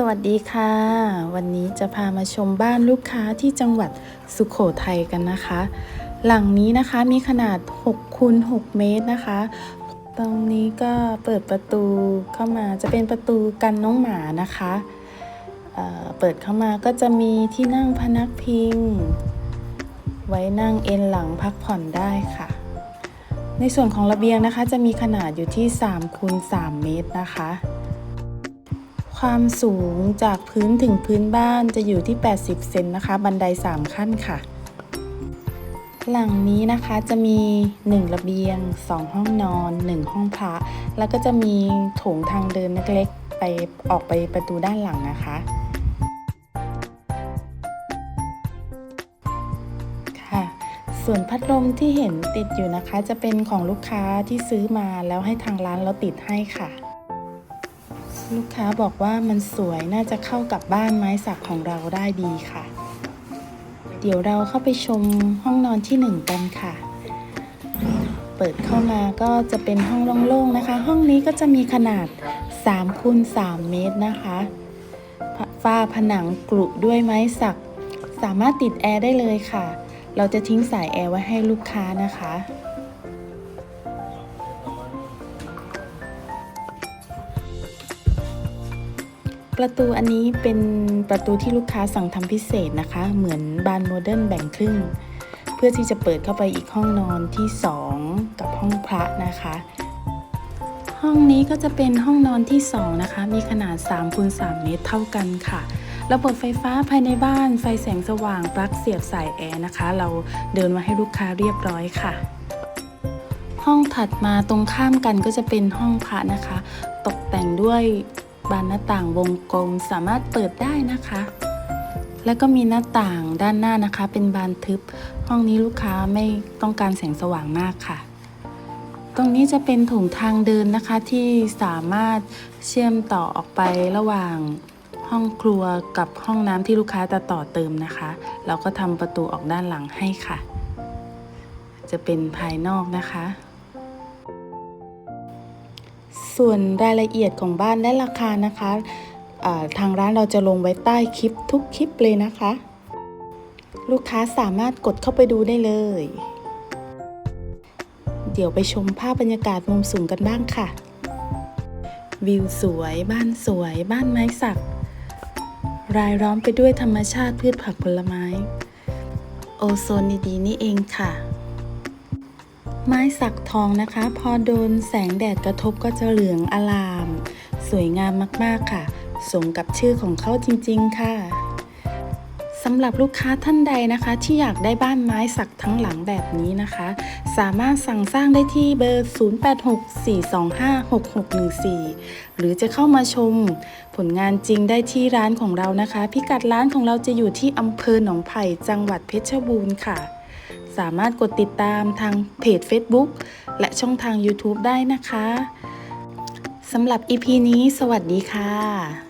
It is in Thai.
สวัสดีค่ะ วันนี้จะพามาชมบ้านลูกค้าที่จังหวัดสุขโขทัยกันนะคะ หลังนี้นะคะมีขนาด6คูณ6เมตรนะคะ ตรงนี้ก็เปิดประตูเข้ามาจะเป็นประตูกันน้องหมานะคะเเปิดเข้ามาก็จะมีที่นั่งพนักพิง ไว้นั่งเอนหลังพักผ่อนได้ค่ะ ในส่วนของระเบียงนะคะจะมีขนาดอยู่ที่3คูณ3เมตรนะคะ ความสูงจากพื้นถึงพื้นบ้านจะอยู่ที่ 80 เซนนะคะ บันได 3 ขั้นค่ะ หลังนี้นะคะจะมี 1 ระเบียง 2 ห้องนอน 1 ห้องพระ แล้วก็จะมีโถงทางเดินเล็กๆ ไปออกไปประตูด้านหลังนะคะค่ะ ส่วนพัดลมที่เห็นติดอยู่นะคะ จะเป็นของลูกค้าที่ซื้อมาแล้วให้ทางร้านเราติดให้ค่ะ ลูกค้าบอกว่ามันสวยน่าจะเข้ากับบ้านไม้สักของเราได้ดีค่ะ เดี๋ยวเราเข้าไปชมห้องนอนที่หนึ่งกันค่ะ เปิดเข้ามาก็จะเป็นห้องโล่งๆนะคะ ห้องนี้ก็จะมีขนาด3คูณ3เมตรนะคะฝ้าผนังกรุด้วยไม้สัก สามารถติดแอร์ได้เลยค่ะ เราจะทิ้งสายแอร์ไว้ให้ลูกค้านะคะ ประตูอันนี้เป็นประตูที่ลูกค้าสั่งทำพิเศษนะคะ เหมือนบานโมเดิร์นแบ่งครึ่ง เพื่อที่จะเปิดเข้าไปอีกห้องนอนที่ 2 กับห้องพระนะคะ ห้องนี้ก็จะเป็นห้องนอนที่ 2 นะคะ มีขนาด3คูณ3เมตรเท่ากันค่ะระบบไฟฟ้าภายในบ้านไฟแสงสว่างปลั๊กเสียบสายแอร์นะคะ เราเดินมาให้ลูกค้าเรียบร้อยค่ะ ห้องถัดมาตรงข้ามกันก็จะเป็นห้องพระนะคะ ตกแต่งด้วย บานหน้าต่างวงกลมสามารถเปิดได้นะคะ แล้วก็มีหน้าต่างด้านหน้านะคะ เป็นบานทึบ ห้องนี้ลูกค้าไม่ต้องการแสงสว่างมากค่ะ ตรงนี้จะเป็นถุงทางเดินนะคะที่สามารถเชื่อมต่อออกไประหว่างห้องครัวกับห้องน้ำที่ลูกค้าจะต่อเติมนะคะ เราก็ทำประตูออกด้านหลังให้ค่ะ จะเป็นภายนอกนะคะ ส่วนรายละเอียดของบ้านและราคานะคะทางร้านเราจะลงไว้ใต้คลิปทุกคลิปเลยนะคะ ลูกค้าสามารถกดเข้าไปดูได้เลย เดี๋ยวไปชมภาพบรรยากาศมุมสูงกันบ้างค่ะ วิวสวย บ้านสวย บ้านไม้สัก รายล้อมไปด้วยธรรมชาติพืชผักผลไม้ โอโซนดีๆนี่เองค่ะ ไม้สักทองนะคะ พอโดนแสงแดดกระทบก็จะเหลืองอลาม สวยงามมากๆค่ะ สมกับชื่อของเขาจริง ๆ ค่ะสำหรับลูกค้าท่านใดนะคะ ที่อยากได้บ้านไม้สักทั้งหลังแบบนี้นะคะ สามารถสั่งสร้างได้ที่เบอร์ 0864256614 หรือจะเข้ามาชม ผลงานจริงได้ที่ร้านของเรานะคะ พิกัดร้านของเราจะอยู่ที่อำเภอหนองไผ่จังหวัดเพชรบูรณ์ค่ะ สามารถกดติดตามทางเพจ Facebook และช่องทาง YouTube ได้นะคะสำหรับ EP นี้ สวัสดีค่ะ